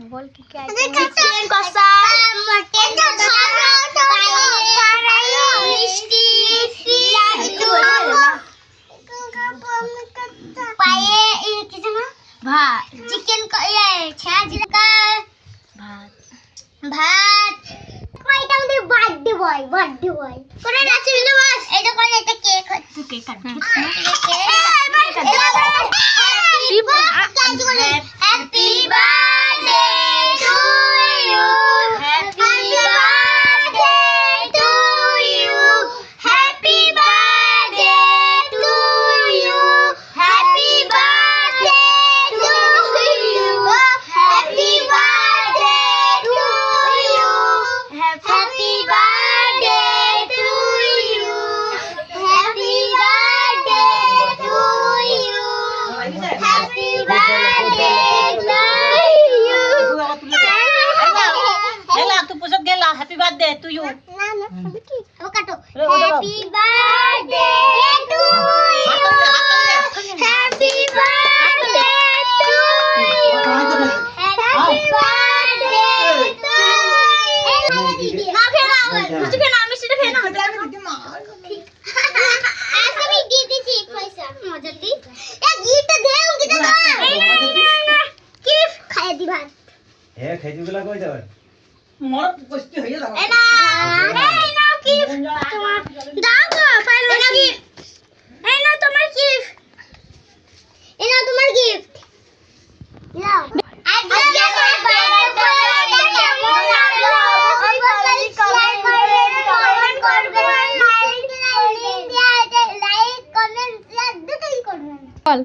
बोल के क्या भात चिकन का ये छाछ का भात ভাত কয়টা আমাদের বার্থডে বয় বার্থডে বয় করে নাচবে না বাস এটা করে এটা কেক হচ্ছে কেক কাটবে गेला happy birthday to you happy birthday to you happy birthday to you happy birthday to you ना फेला कुछ के नाम হ্যাঁ খেজুরগুলা কই যাবেন মর কষ্ট হয়ে যাবে এ না এই নাও কি তোমার দাও গো ফাইল কি এই নাও তোমার গিফট এই নাও তোমার গিফট নাও আজকে বল